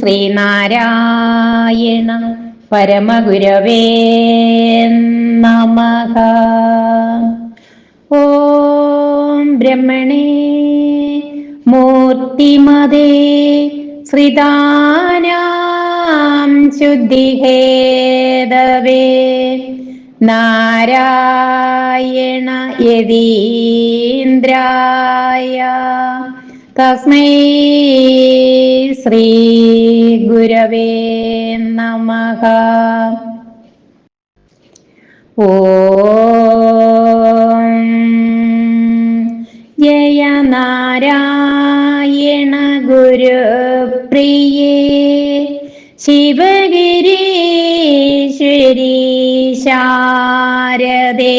ശ്രീനാരായണ പരമഗുരവേ നമഃ. ഓം ബ്രഹ്മണേ മൂർത്തിമതേ ശ്രിതാനാം ശുദ്ധിഹേതവേ. നാരായണ യതീന്ദ്രായ. തസ്മൈ ശ്രീ ഗുരവേ നമ. ഓ ജയ നാരായണ ഗുരു പ്രിയേ ശിവഗിരീശ്വരീ ശാരദേ.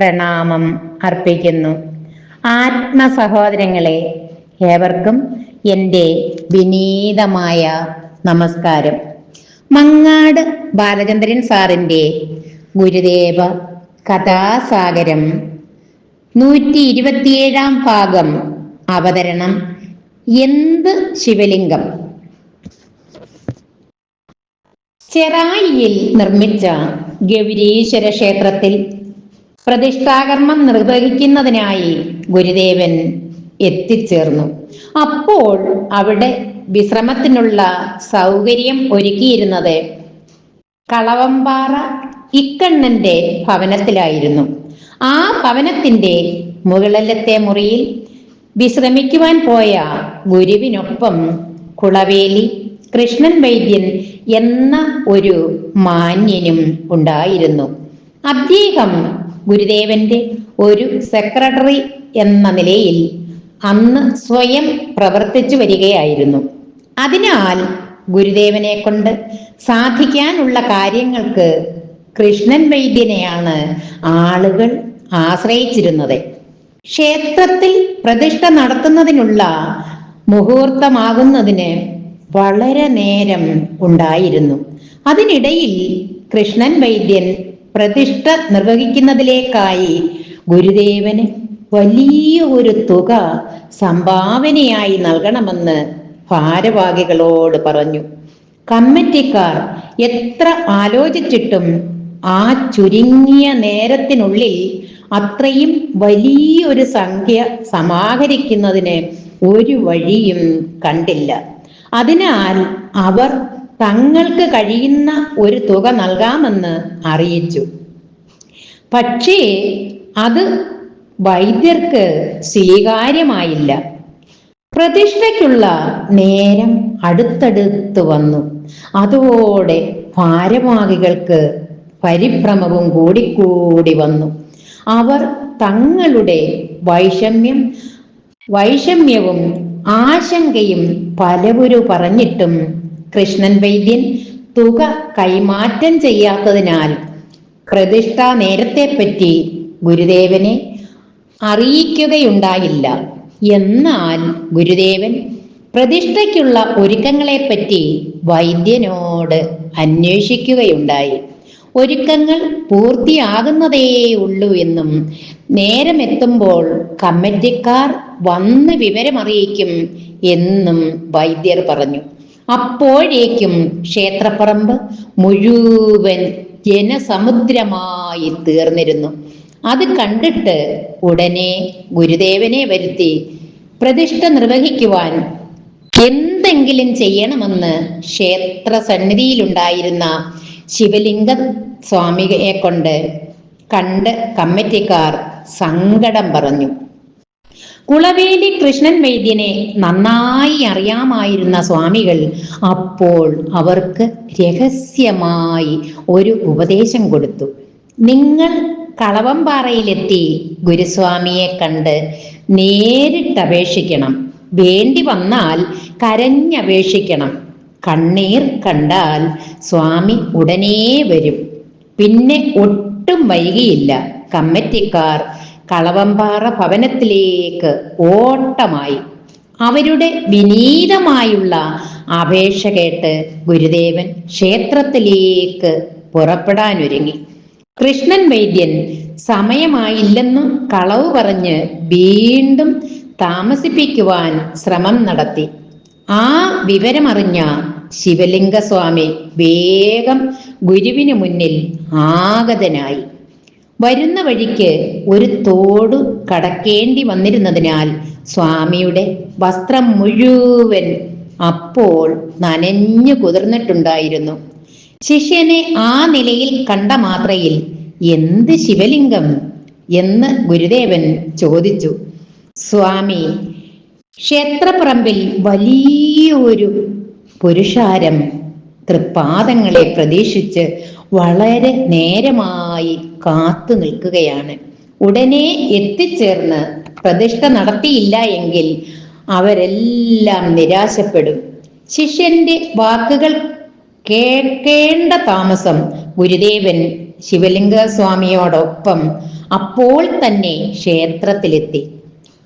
പ്രണാമം അർപ്പിക്കുന്നു. ആത്മസഹോദരങ്ങളെ ഏവർക്കും എന്റെ വിനീതമായ നമസ്കാരം. മങ്ങാട് ബാലചന്ദ്രൻ സാറിന്റെ ഗുരുദേവ കഥാസാഗരം നൂറ്റി ഇരുപത്തിയേഴാം ഭാഗം അവതരണം എന്ത് ശിവലിംഗം? ചെറായിയിൽ നിർമ്മിച്ച ഗൗരീശ്വര ക്ഷേത്രത്തിൽ പ്രതിഷ്ഠാകർമ്മം നിർവഹിക്കുന്നതിനായി ഗുരുദേവൻ എത്തിച്ചേർന്നു. അപ്പോൾ അവിടെ വിശ്രമത്തിനുള്ള സൗകര്യം ഒരുക്കിയിരുന്നത് കളവമ്പാറ ഇക്കണ്ണന്റെ ഭവനത്തിലായിരുന്നു. ആ ഭവനത്തിന്റെ മുകളിലത്തെ മുറിയിൽ വിശ്രമിക്കുവാൻ പോയ ഗുരുവിനൊപ്പം കുളവേലി കൃഷ്ണൻ വൈദ്യൻ എന്ന ഒരു മാന്യനും ഉണ്ടായിരുന്നു. അദ്ദേഹം ഗുരുദേവന്റെ ഒരു സെക്രട്ടറി എന്ന നിലയിൽ അന്ന് സ്വയം പ്രവർത്തിച്ചു വരികയായിരുന്നു. അതിനാൽ ഗുരുദേവനെ കൊണ്ട് സാധിക്കാനുള്ള കാര്യങ്ങൾക്ക് കൃഷ്ണൻ വൈദ്യനെയാണ് ആളുകൾ ആശ്രയിച്ചിരുന്നത്. ക്ഷേത്രത്തിൽ പ്രതിഷ്ഠ നടത്തുന്നതിനുള്ള മുഹൂർത്തമാകുന്നതിന് വളരെ നേരം ഉണ്ടായിരുന്നു. അതിനിടയിൽ കൃഷ്ണൻ വൈദ്യൻ പ്രതിഷ്ഠ നിർവഹിക്കുന്നതിലേക്കായി ഗുരുദേവന് വലിയ ഒരു തുക സംഭാവനയായി നൽകണമെന്ന് ഭാരവാഹികളോട് പറഞ്ഞു. കമ്മിറ്റിക്കാർ എത്ര ആലോചിച്ചിട്ടും ആ ചുരുങ്ങിയ നേരത്തിനുള്ളിൽ അത്രയും വലിയൊരു സംഖ്യ സമാഹരിക്കുന്നതിന് ഒരു വഴിയും കണ്ടില്ല. അതിനാൽ അവർ തങ്ങൾക്ക് കഴിയുന്ന ഒരു തുക നൽകാമെന്ന് അറിയിച്ചു. പക്ഷേ അത് വൈദ്യർക്ക് സ്വീകാര്യമായില്ല. പ്രതിഷ്ഠയ്ക്കുള്ള നേരം അടുത്തടുത്ത് വന്നു. അതോടെ ഭാരവാഹികൾക്ക് പരിഭ്രമവും കൂടിക്കൂടി വന്നു. അവർ തങ്ങളുടെ വൈഷമ്യം വൈഷമ്യവും ആശങ്കയും പലവരും പറഞ്ഞിട്ടും കൃഷ്ണൻ വൈദ്യൻ തുക കൈമാറ്റം ചെയ്യാത്തതിനാൽ പ്രതിഷ്ഠ നേരത്തെ പറ്റി ഗുരുദേവനെ അറിയിക്കുകയുണ്ടായില്ല. എന്നാൽ ഗുരുദേവൻ പ്രതിഷ്ഠയ്ക്കുള്ള ഒരുക്കങ്ങളെ പറ്റി വൈദ്യനോട് അന്വേഷിക്കുകയുണ്ടായി. ഒരുക്കങ്ങൾ പൂർത്തിയാകുന്നതേ ഉള്ളൂ എന്നും നേരമെത്തുമ്പോൾ കമ്മിറ്റിക്കാർ വന്ന് വിവരമറിയിക്കും എന്നും വൈദ്യർ പറഞ്ഞു. അപ്പോഴേക്കും ക്ഷേത്രപ്പറമ്പ് മുഴുവൻ ജനസമുദ്രമായി തീർന്നിരുന്നു. അത് കണ്ടിട്ട് ഉടനെ ഗുരുദേവനെ വരുത്തി പ്രതിഷ്ഠ നിർവഹിക്കുവാൻ എന്തെങ്കിലും ചെയ്യണമെന്ന് ക്ഷേത്ര സന്നിധിയിലുണ്ടായിരുന്ന ശിവലിംഗ സ്വാമിയെ കൊണ്ട് കണ്ട് കമ്മിറ്റിക്കാർ സങ്കടം പറഞ്ഞു. കുളവേലി കൃഷ്ണൻ വൈദ്യനെ നന്നായി അറിയാമായിരുന്ന സ്വാമികൾ അപ്പോൾ അവർക്ക് രഹസ്യമായി ഒരു ഉപദേശം കൊടുത്തു. നിങ്ങൾ കളവമ്പാറയിലെത്തി ഗുരുസ്വാമിയെ കണ്ട് നേരിട്ട് അപേക്ഷിക്കണം വേണ്ടി വന്നാൽ കരഞ്ഞപേക്ഷിക്കണം. കണ്ണീർ കണ്ടാൽ സ്വാമി ഉടനെ വരും. പിന്നെ ഒട്ടും വൈകിയില്ല. കമ്മിറ്റിക്കാർ കളവമ്പാറ ഭവനത്തിലേക്ക് ഓട്ടമായി. അവരുടെ വിനീതമായുള്ള അപേക്ഷ കേട്ട് ഗുരുദേവൻ ക്ഷേത്രത്തിലേക്ക് പുറപ്പെടാനൊരുങ്ങി. കൃഷ്ണൻ വൈദ്യൻ സമയമായില്ലെന്നും കളവ് പറഞ്ഞ് വീണ്ടും താമസിപ്പിക്കുവാൻ ശ്രമം നടത്തി. ആ വിവരമറിഞ്ഞ ശിവലിംഗസ്വാമി വേഗം ഗുരുവിന് മുന്നിൽ ആഗതനായി. വരുന്ന വഴിക്ക് ഒരു തോട് കടക്കേണ്ടി വന്നിരുന്നതിനാൽ സ്വാമിയുടെ വസ്ത്രം മുഴുവൻ അപ്പോൾ നനഞ്ഞു കുതിർന്നിട്ടുണ്ടായിരുന്നു. ശിഷ്യനെ ആ നിലയിൽ കണ്ട മാത്രയിൽ എന്ത് ശിവലിംഗം? എന്ന് ഗുരുദേവൻ ചോദിച്ചു. സ്വാമി ക്ഷേത്രപ്പറമ്പിൽ വലിയൊരു പുരുഷാരം തൃപ്പാദങ്ങളെ പ്രതീക്ഷിച്ച് വളരെ നേരമായി കാത്തു നിൽക്കുകയാണ്. ഉടനെ എത്തിച്ചേർന്ന് പ്രതിഷ്ഠ നടത്തിയില്ല എങ്കിൽ അവരെല്ലാം നിരാശപ്പെടും. ശിഷ്യന്റെ വാക്കുകൾ കേൾക്കേണ്ട താമസം ഗുരുദേവൻ ശിവലിംഗ സ്വാമിയോടൊപ്പം അപ്പോൾ തന്നെ ക്ഷേത്രത്തിലെത്തി.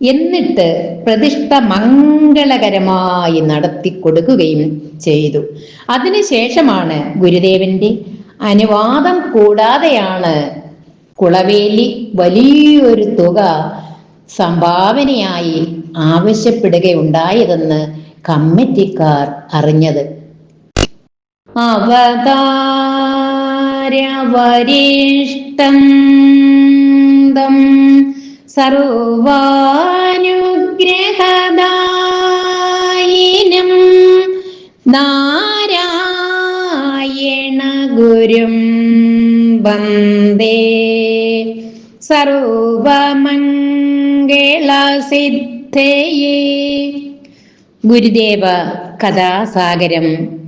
എന്നിട്ട് പ്രതിഷ്ഠ മംഗളകരമായി നടത്തി കൊടുക്കുകയും ചെയ്തു. അതിനുശേഷമാണ് ഗുരുദേവന്റെ അനുവാദം കൂടാതെയാണ് കുളവേലി വലിയൊരു തുക സംഭാവനയായി ആവശ്യപ്പെടുകയുണ്ടായതെന്ന് കമ്മിറ്റിക്കാർ അറിഞ്ഞത്. അവതാരവരിഷ്ടം തം നാരായണ ഗുരും വന്ദേ. സർവമംഗളസിദ്ധയേ. ഗുരുദേവ കഥാസാഗരം.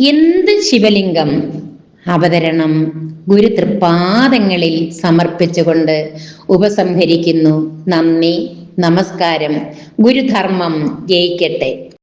എന്ത് ശിവലിംഗം? അവതരണം ഗുരു തൃപ്പാദങ്ങളിൽ സമർപ്പിച്ചുകൊണ്ട് ഉപസംഹരിക്കുന്നു. നന്ദി നമസ്കാരം. ഗുരുധർമ്മം ജയിക്കട്ടെ.